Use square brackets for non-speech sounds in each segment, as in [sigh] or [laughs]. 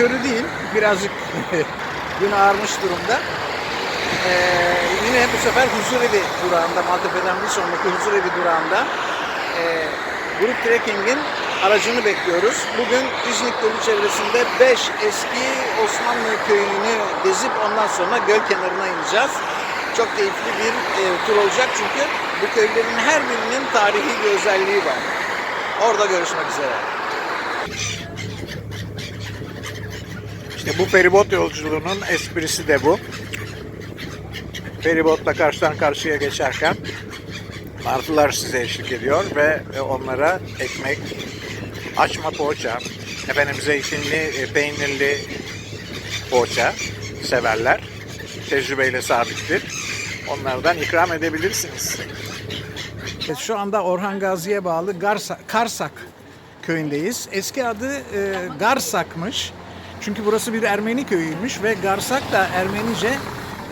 körü değil. Birazcık [laughs] gün ağarmış durumda. Ee, yine bu sefer Huzurevi durağında, Maltepe'den bir sonraki Huzurevi durağında e, Grup Trekking'in aracını bekliyoruz. Bugün İznik Gölü çevresinde 5 eski Osmanlı köyünü gezip ondan sonra göl kenarına ineceğiz. Çok keyifli bir e, tur olacak çünkü bu köylerin her birinin tarihi bir özelliği var. Orada görüşmek üzere. İşte bu feribot yolculuğunun esprisi de bu. Feribotla karşıdan karşıya geçerken martılar size eşlik ediyor ve onlara ekmek, açma poğaça, efendim zeytinli, e, peynirli poğaça severler. Tecrübeyle sabittir. Onlardan ikram edebilirsiniz. Şu anda Orhan Gazi'ye bağlı Garsa, Karsak köyündeyiz. Eski adı e, Garsak'mış. Çünkü burası bir Ermeni köyüymüş ve Garsak da Ermenice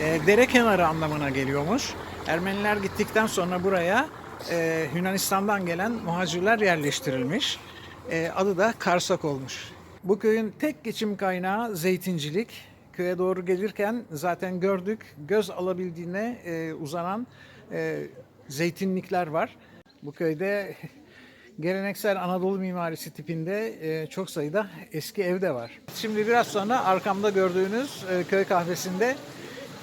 e, dere kenarı anlamına geliyormuş. Ermeniler gittikten sonra buraya e, Yunanistan'dan gelen muhacirler yerleştirilmiş. E, adı da Karsak olmuş. Bu köyün tek geçim kaynağı zeytincilik. Köye doğru gelirken zaten gördük göz alabildiğine e, uzanan e, zeytinlikler var. Bu köyde geleneksel Anadolu mimarisi tipinde e, çok sayıda eski ev de var. Şimdi biraz sonra arkamda gördüğünüz e, köy kahvesinde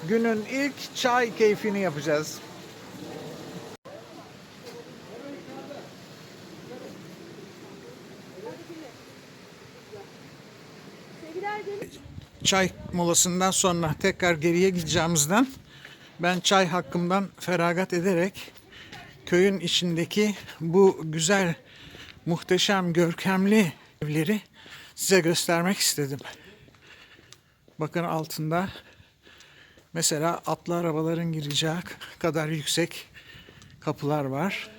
günün ilk çay keyfini yapacağız. Çay molasından sonra tekrar geriye gideceğimizden ben çay hakkımdan feragat ederek köyün içindeki bu güzel, muhteşem, görkemli evleri size göstermek istedim. Bakın altında mesela atlı arabaların gireceği kadar yüksek kapılar var.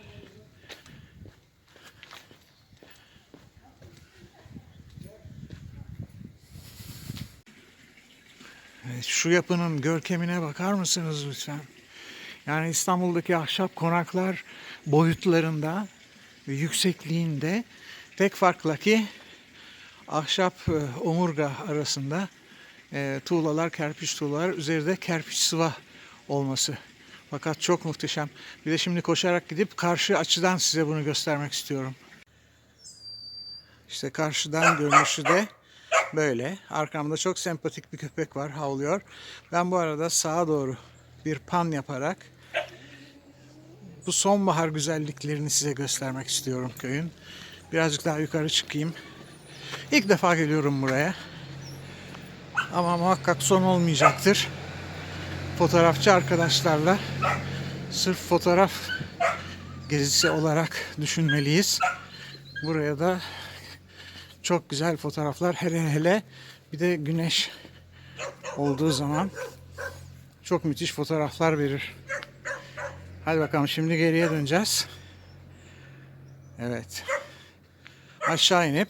Şu yapının görkemine bakar mısınız lütfen? Yani İstanbul'daki ahşap konaklar boyutlarında yüksekliğinde tek farkla ki ahşap e, omurga arasında e, tuğlalar, kerpiç tuğlalar, üzerinde kerpiç sıva olması. Fakat çok muhteşem. Bir de şimdi koşarak gidip karşı açıdan size bunu göstermek istiyorum. İşte karşıdan görünüşü de böyle. Arkamda çok sempatik bir köpek var, havlıyor. Ben bu arada sağa doğru bir pan yaparak bu sonbahar güzelliklerini size göstermek istiyorum köyün. Birazcık daha yukarı çıkayım. İlk defa geliyorum buraya. Ama muhakkak son olmayacaktır. Fotoğrafçı arkadaşlarla sırf fotoğraf gezisi olarak düşünmeliyiz. Buraya da çok güzel fotoğraflar hele hele bir de güneş olduğu zaman çok müthiş fotoğraflar verir. Hadi bakalım şimdi geriye döneceğiz. Evet. Aşağı inip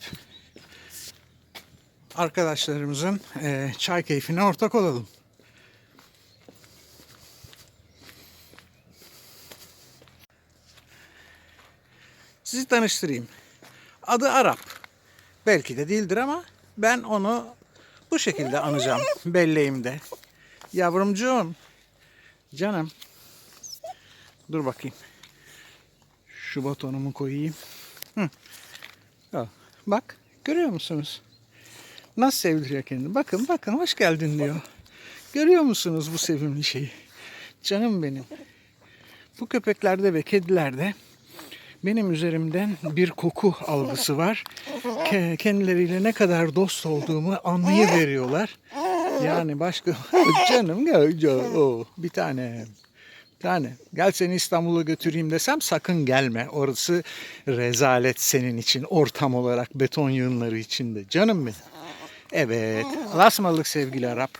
arkadaşlarımızın eee, çay keyfine ortak olalım. Sizi tanıştırayım. Adı Arap. Belki de değildir ama ben onu bu şekilde anacağım belleğimde. Yavrumcuğum. Canım. Dur bakayım. Şu batonumu koyayım. Hı. Bak görüyor musunuz? Nasıl sevdiriyor kendini. Bakın bakın hoş geldin diyor. Görüyor musunuz bu sevimli şeyi? Canım benim. Bu köpeklerde ve kedilerde benim üzerimden bir koku algısı var. Ke- Kendileriyle ne kadar dost olduğumu anlayıveriyorlar. Yani başka [laughs] canım gel gel- o bir tane tane gel seni İstanbul'a götüreyim desem sakın gelme. Orası rezalet senin için ortam olarak beton yığınları içinde. Canım benim. Evet. Allah'a sevgili Arap.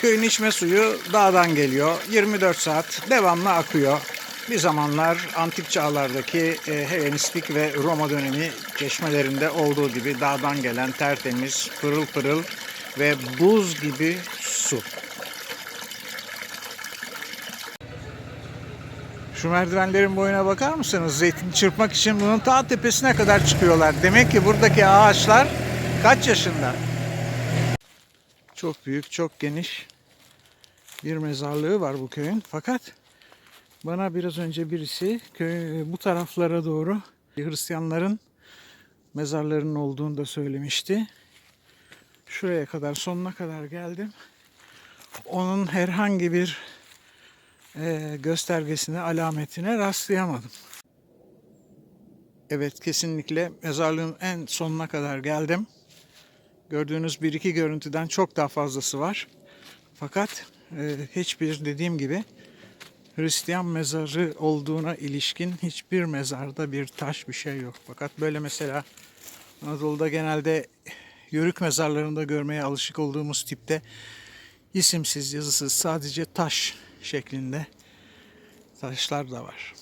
Köyün içme suyu dağdan geliyor. 24 saat devamlı akıyor. Bir zamanlar antik çağlardaki e, Helenistik ve Roma dönemi çeşmelerinde olduğu gibi dağdan gelen tertemiz, pırıl pırıl ve buz gibi su. Şu merdivenlerin boyuna bakar mısınız? Zeytin çırpmak için bunun ta tepesine kadar çıkıyorlar. Demek ki buradaki ağaçlar kaç yaşında? Çok büyük, çok geniş bir mezarlığı var bu köyün. Fakat bana biraz önce birisi köy bu taraflara doğru Hristiyanların mezarlarının olduğunu da söylemişti. Şuraya kadar, sonuna kadar geldim. Onun herhangi bir e, göstergesine, alametine rastlayamadım. Evet, kesinlikle mezarlığın en sonuna kadar geldim. Gördüğünüz bir iki görüntüden çok daha fazlası var. Fakat e, hiçbir dediğim gibi Hristiyan mezarı olduğuna ilişkin hiçbir mezarda bir taş bir şey yok. Fakat böyle mesela Anadolu'da genelde yörük mezarlarında görmeye alışık olduğumuz tipte isimsiz, yazısız sadece taş şeklinde taşlar da var.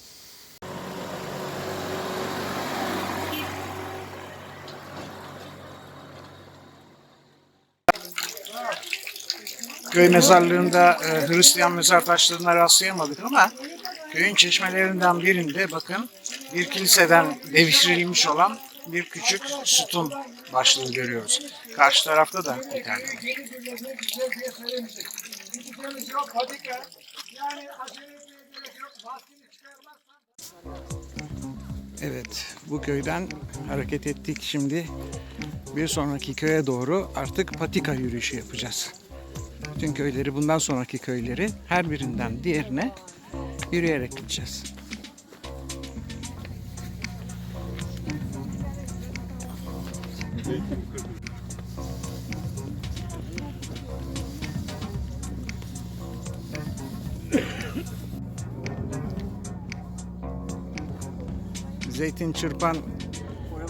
Köy mezarlığında e, Hristiyan mezar taşlarına rastlayamadık ama köyün çeşmelerinden birinde bakın bir kiliseden devşirilmiş olan bir küçük sütun başlığı görüyoruz. Karşı tarafta da bir tane var. Evet, bu köyden hareket ettik şimdi. Bir sonraki köye doğru artık patika yürüyüşü yapacağız. Bütün köyleri, bundan sonraki köyleri her birinden diğerine yürüyerek gideceğiz. Zeytin çırpan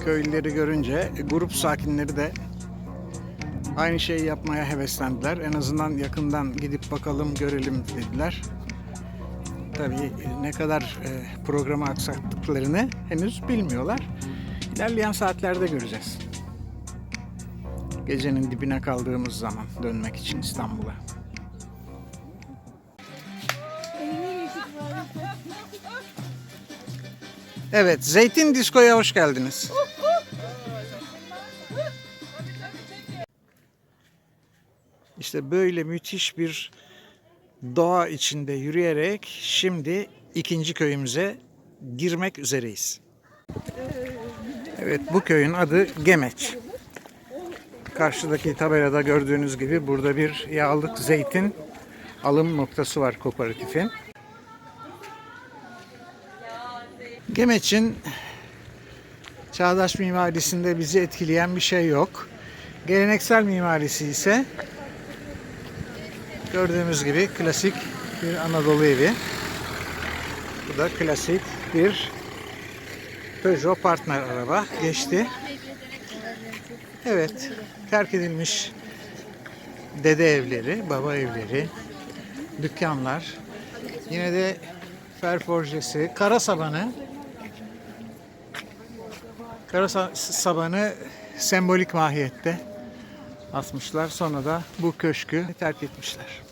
köylüleri görünce grup sakinleri de aynı şeyi yapmaya heveslendiler. En azından yakından gidip bakalım, görelim dediler. Tabii ne kadar e, programı aksattıklarını henüz bilmiyorlar. İlerleyen saatlerde göreceğiz. Gecenin dibine kaldığımız zaman dönmek için İstanbul'a. Evet, Zeytin Disko'ya hoş geldiniz. İşte böyle müthiş bir doğa içinde yürüyerek şimdi ikinci köyümüze girmek üzereyiz. Evet, bu köyün adı Gemeç. Karşıdaki tabelada gördüğünüz gibi burada bir yağlık zeytin alım noktası var kooperatifin. Gemeç'in çağdaş mimarisinde bizi etkileyen bir şey yok. Geleneksel mimarisi ise gördüğümüz gibi klasik bir Anadolu evi. Bu da klasik bir Peugeot Partner araba geçti. Evet, terk edilmiş dede evleri, baba evleri, dükkanlar. Yine de ferforjesi, kara sabanı. Kara sa- sabanı sembolik mahiyette asmışlar. Sonra da bu köşkü terk etmişler.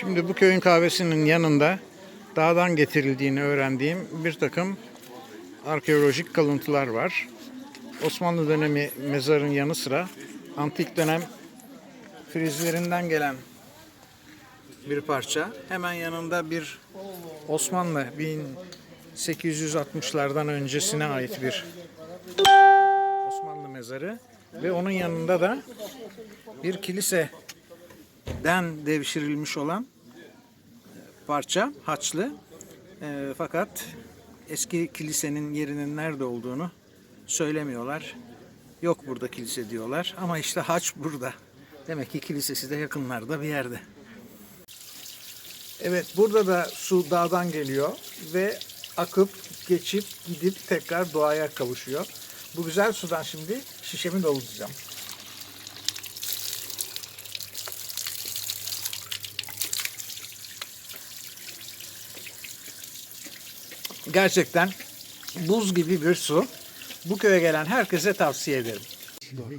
Şimdi bu köyün kahvesinin yanında dağdan getirildiğini öğrendiğim bir takım arkeolojik kalıntılar var. Osmanlı dönemi mezarın yanı sıra antik dönem frizlerinden gelen bir parça. Hemen yanında bir Osmanlı 1860'lardan öncesine ait bir Osmanlı mezarı ve onun yanında da bir kiliseden devşirilmiş olan parça haçlı. E, fakat eski kilisenin yerinin nerede olduğunu söylemiyorlar. Yok burada kilise diyorlar ama işte haç burada. Demek ki kilisesi de yakınlarda bir yerde. Evet burada da su dağdan geliyor ve akıp geçip gidip tekrar doğaya kavuşuyor. Bu güzel sudan şimdi şişemi dolduracağım. Gerçekten buz gibi bir su. bu köye gelen herkese tavsiye ederim.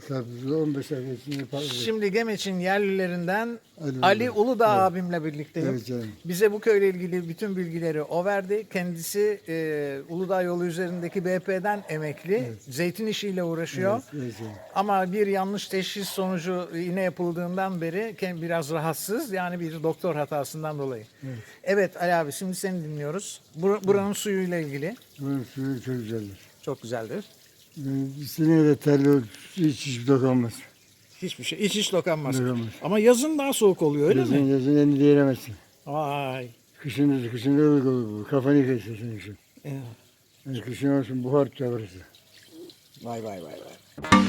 Tabii 15 ay içinde Şimdi Gemeç'in yerlilerinden Ali Ali Uludağ. Uludağ abimle birlikteyim. Evet canım. Bize bu köyle ilgili bütün bilgileri o verdi. Kendisi e, Uludağ yolu üzerindeki BP'den emekli. Zeytin işiyle uğraşıyor. Evet, evet canım. Ama bir yanlış teşhis sonucu iğne yapıldığından beri biraz rahatsız. Yani bir doktor hatasından dolayı. Evet, Ali abi şimdi seni dinliyoruz. Bur- buranın suyuyla ilgili. Bunun suyu çok güzeldir. Çok güzeldir. Yani İstediğine de terli hiç hiç dokunmaz. Hiçbir şey, hiç hiç dokanmaz. Dokunmaz. Ama yazın daha soğuk oluyor öyle yazın, mi? yazın elini değiremezsin. Vay. Kışın, kışın öyle olur. Kafanı kesersin kışın. Evet. Yani kışın olsun buhar burası. Vay vay vay vay.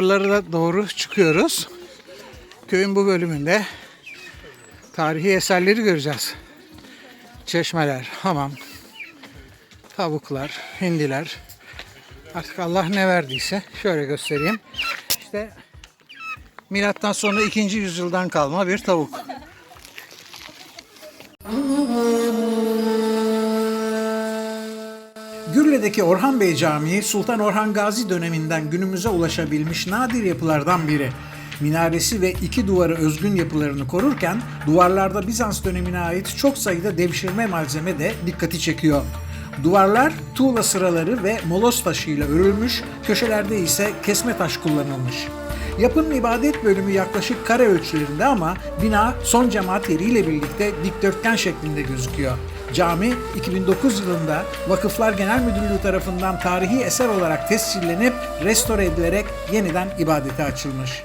Yukarılara doğru çıkıyoruz. Köyün bu bölümünde tarihi eserleri göreceğiz. Çeşmeler, hamam, tavuklar, hindiler. Artık Allah ne verdiyse şöyle göstereyim. İşte milattan sonra 2. yüzyıldan kalma bir tavuk. Gürle'deki Orhan Bey Camii Sultan Orhan Gazi döneminden günümüze ulaşabilmiş nadir yapılardan biri. Minaresi ve iki duvarı özgün yapılarını korurken duvarlarda Bizans dönemine ait çok sayıda devşirme malzeme de dikkati çekiyor. Duvarlar tuğla sıraları ve molos taşıyla örülmüş, köşelerde ise kesme taş kullanılmış. Yapının ibadet bölümü yaklaşık kare ölçülerinde ama bina son cemaat yeriyle birlikte dikdörtgen şeklinde gözüküyor. Cami 2009 yılında Vakıflar Genel Müdürlüğü tarafından tarihi eser olarak tescillenip restore edilerek yeniden ibadete açılmış.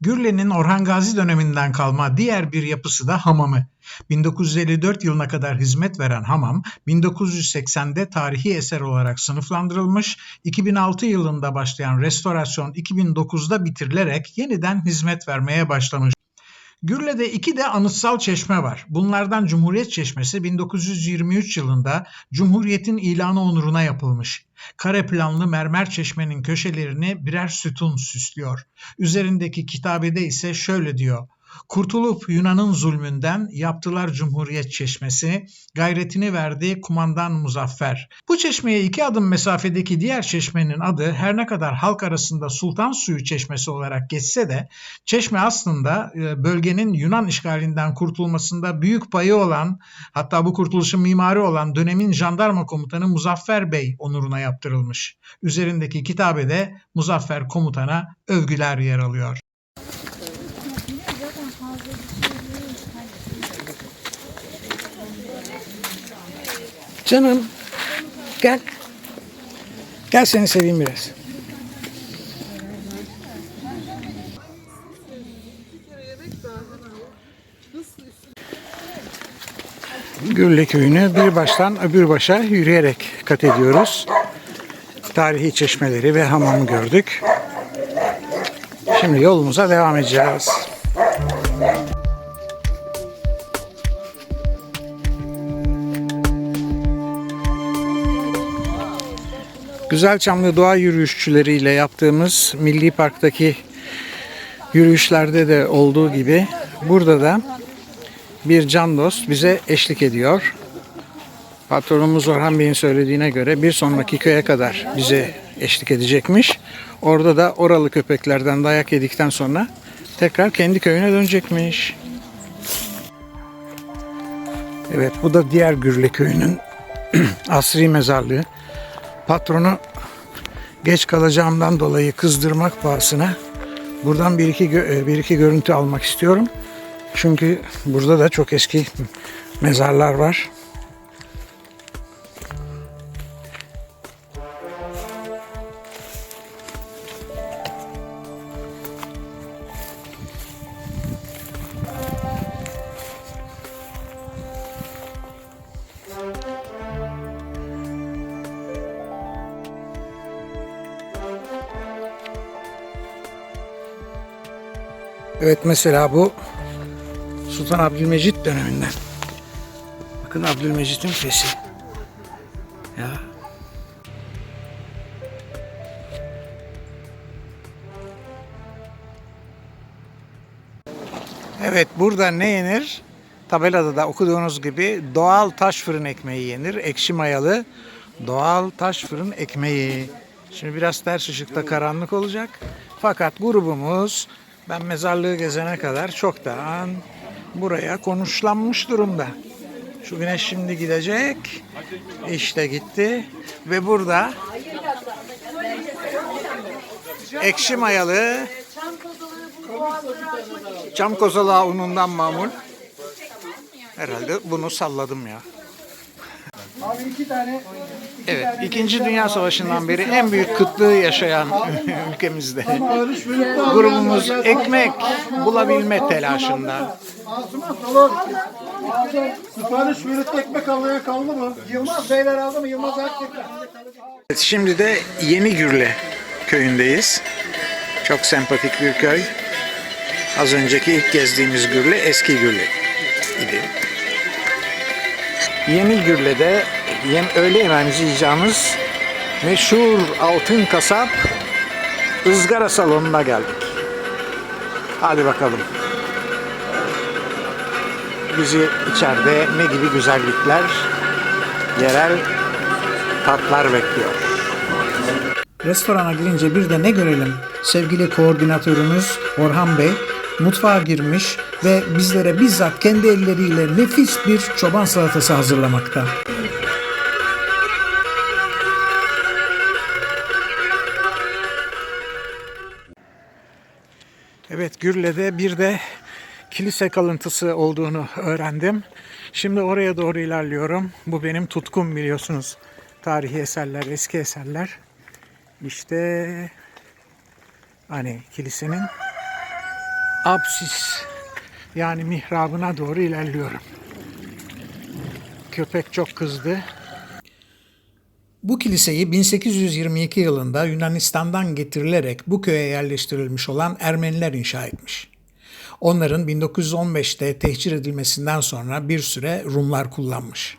Gürle'nin Orhan Gazi döneminden kalma diğer bir yapısı da hamamı. 1954 yılına kadar hizmet veren hamam, 1980'de tarihi eser olarak sınıflandırılmış, 2006 yılında başlayan restorasyon 2009'da bitirilerek yeniden hizmet vermeye başlamış. Gürle'de iki de anıtsal çeşme var. Bunlardan Cumhuriyet Çeşmesi 1923 yılında Cumhuriyet'in ilanı onuruna yapılmış. Kare planlı mermer çeşmenin köşelerini birer sütun süslüyor. Üzerindeki kitabede ise şöyle diyor. Kurtulup Yunan'ın zulmünden yaptılar Cumhuriyet Çeşmesi, gayretini verdi kumandan Muzaffer. Bu çeşmeye iki adım mesafedeki diğer çeşmenin adı her ne kadar halk arasında Sultan Suyu Çeşmesi olarak geçse de çeşme aslında e, bölgenin Yunan işgalinden kurtulmasında büyük payı olan hatta bu kurtuluşun mimarı olan dönemin jandarma komutanı Muzaffer Bey onuruna yaptırılmış. Üzerindeki kitabede Muzaffer komutana övgüler yer alıyor. Canım gel. Gel seni seveyim biraz. Gürle köyünü bir baştan öbür başa yürüyerek kat ediyoruz. Tarihi çeşmeleri ve hamamı gördük. Şimdi yolumuza devam edeceğiz. Güzelçamlı doğa yürüyüşçüleriyle yaptığımız Milli Park'taki yürüyüşlerde de olduğu gibi burada da bir can dost bize eşlik ediyor. Patronumuz Orhan Bey'in söylediğine göre bir sonraki köye kadar bize eşlik edecekmiş. Orada da oralı köpeklerden dayak yedikten sonra tekrar kendi köyüne dönecekmiş. Evet bu da diğer Gürle köyünün [clears throat] asri mezarlığı. Patronu geç kalacağımdan dolayı kızdırmak pahasına buradan bir iki e, bir iki görüntü almak istiyorum. Çünkü burada da çok eski mezarlar var. Evet mesela bu Sultan Abdülmecit döneminden. Bakın Abdülmecit'in fesi. Ya. Evet burada ne yenir? Tabelada da okuduğunuz gibi doğal taş fırın ekmeği yenir. Ekşi mayalı doğal taş fırın ekmeği. Şimdi biraz ters ışıkta karanlık olacak. Fakat grubumuz ben mezarlığı gezene kadar çoktan buraya konuşlanmış durumda. Şu güneş şimdi gidecek. İşte gitti. Ve burada ekşi mayalı çam kozalağı unundan mamul. Herhalde bunu salladım ya. Evet, İkinci Dünya Savaşı'ndan beri en büyük kıtlığı yaşayan [laughs] ülkemizde. Grubumuz ekmek bulabilme telaşında. Asuman salon. Sipariş verip ekmek almaya kaldı mı? Yılmaz Beyler aldı mı? Yılmaz. Evet, Şimdi de Yeni Gürle köyündeyiz. Çok sempatik bir köy. Az önceki ilk gezdiğimiz Gürle eski Gürle idi. Yeni Gürle'de yem, öğle yemeğimizi yiyeceğimiz meşhur altın kasap ızgara salonuna geldik. Hadi bakalım. Bizi içeride ne gibi güzellikler, yerel tatlar bekliyor. Restorana girince bir de ne görelim? Sevgili koordinatörümüz Orhan Bey mutfağa girmiş ve bizlere bizzat kendi elleriyle nefis bir çoban salatası hazırlamakta. Evet Gürle'de bir de kilise kalıntısı olduğunu öğrendim. Şimdi oraya doğru ilerliyorum. Bu benim tutkum biliyorsunuz. Tarihi eserler, eski eserler. İşte hani kilisenin apsis yani mihrabına doğru ilerliyorum. Köpek çok kızdı. Bu kiliseyi 1822 yılında Yunanistan'dan getirilerek bu köye yerleştirilmiş olan Ermeniler inşa etmiş. Onların 1915'te tehcir edilmesinden sonra bir süre Rumlar kullanmış.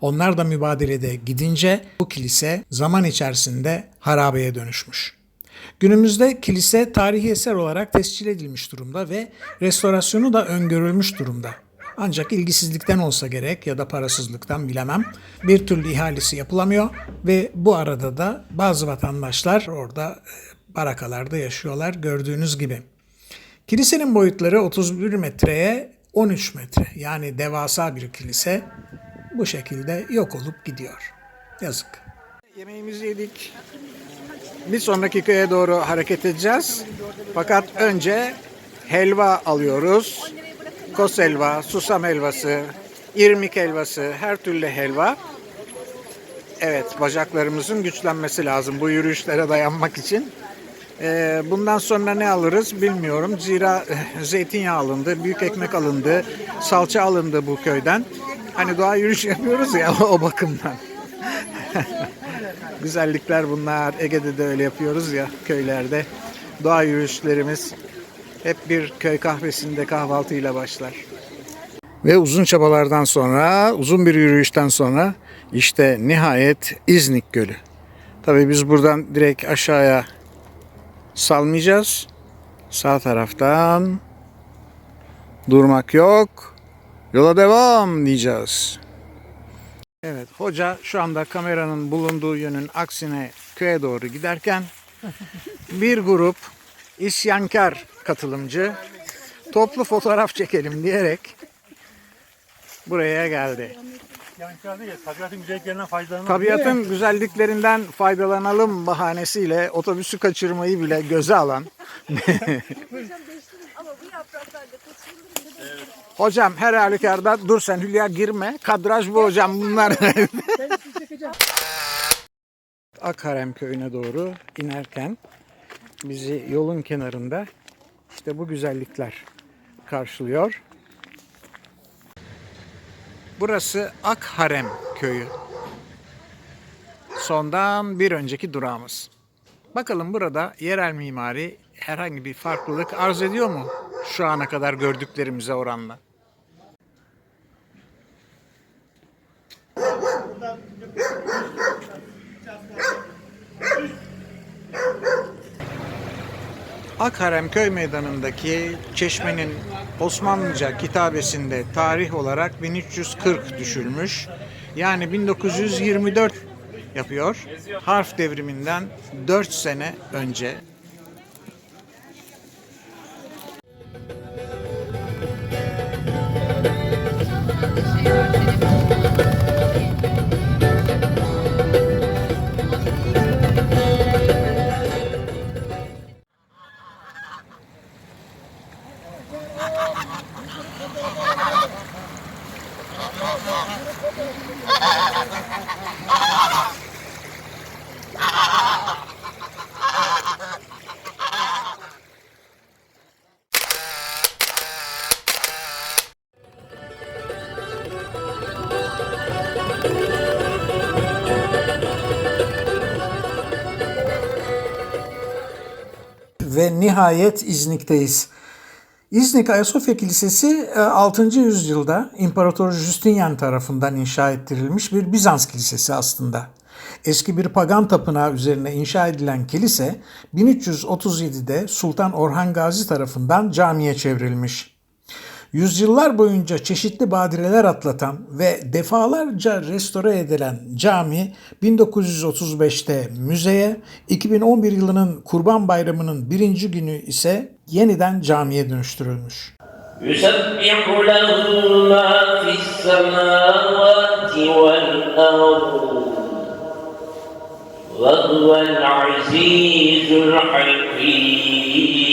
Onlar da mübadelede gidince bu kilise zaman içerisinde harabeye dönüşmüş. Günümüzde kilise tarihi eser olarak tescil edilmiş durumda ve restorasyonu da öngörülmüş durumda. Ancak ilgisizlikten olsa gerek ya da parasızlıktan bilemem bir türlü ihalesi yapılamıyor ve bu arada da bazı vatandaşlar orada e, barakalarda yaşıyorlar gördüğünüz gibi. Kilisenin boyutları 31 metreye 13 metre yani devasa bir kilise bu şekilde yok olup gidiyor. Yazık. Yemeğimizi yedik. Bir sonraki köye doğru hareket edeceğiz. Fakat önce helva alıyoruz. Kos helva, susam helvası, irmik helvası, her türlü helva. Evet, bacaklarımızın güçlenmesi lazım bu yürüyüşlere dayanmak için. Ee, bundan sonra ne alırız bilmiyorum. Zira eh, zeytinyağı alındı, büyük ekmek alındı, salça alındı bu köyden. Hani doğa yürüyüş yapıyoruz ya [laughs] o bakımdan. [laughs] Güzellikler bunlar. Ege'de de öyle yapıyoruz ya köylerde. Doğa yürüyüşlerimiz hep bir köy kahvesinde kahvaltıyla başlar. Ve uzun çabalardan sonra, uzun bir yürüyüşten sonra işte nihayet İznik Gölü. Tabii biz buradan direkt aşağıya salmayacağız. Sağ taraftan durmak yok. Yola devam diyeceğiz. Evet, hoca şu anda kameranın bulunduğu yönün aksine köye doğru giderken [laughs] bir grup isyankar katılımcı toplu fotoğraf çekelim diyerek buraya geldi. Tabiatın güzelliklerinden faydalanalım. Tabiatın güzelliklerinden faydalanalım bahanesiyle otobüsü kaçırmayı bile göze alan [laughs] [laughs] Hocam her halükarda dur sen Hülya girme. Kadraj bu hocam bunlar. [laughs] Akharem köyüne doğru inerken bizi yolun kenarında işte bu güzellikler karşılıyor. Burası Akharem köyü. Sondan bir önceki durağımız. Bakalım burada yerel mimari herhangi bir farklılık arz ediyor mu şu ana kadar gördüklerimize oranla? Akharem köy meydanındaki çeşmenin Osmanlıca kitabesinde tarih olarak 1340 düşülmüş. Yani 1924 yapıyor. Harf devriminden 4 sene önce nihayet İznik'teyiz. İznik Ayasofya Kilisesi e, 6. yüzyılda İmparator Justinian tarafından inşa ettirilmiş bir Bizans kilisesi aslında. Eski bir pagan tapınağı üzerine inşa edilen kilise 1337'de Sultan Orhan Gazi tarafından camiye çevrilmiş. Yüzyıllar boyunca çeşitli badireler atlatan ve defalarca restore edilen cami 1935'te müzeye, 2011 yılının Kurban Bayramı'nın birinci günü ise yeniden camiye dönüştürülmüş. يسبح له ما في السماوات والأرض وهو العزيز الحكيم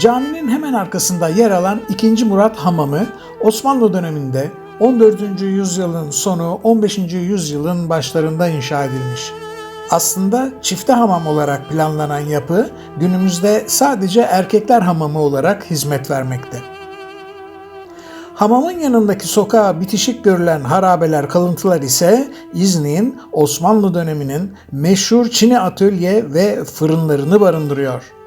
Caminin hemen arkasında yer alan 2. Murat Hamamı Osmanlı döneminde 14. yüzyılın sonu 15. yüzyılın başlarında inşa edilmiş. Aslında çifte hamam olarak planlanan yapı günümüzde sadece erkekler hamamı olarak hizmet vermekte. Hamamın yanındaki sokağa bitişik görülen harabeler, kalıntılar ise İznik'in Osmanlı döneminin meşhur Çini atölye ve fırınlarını barındırıyor.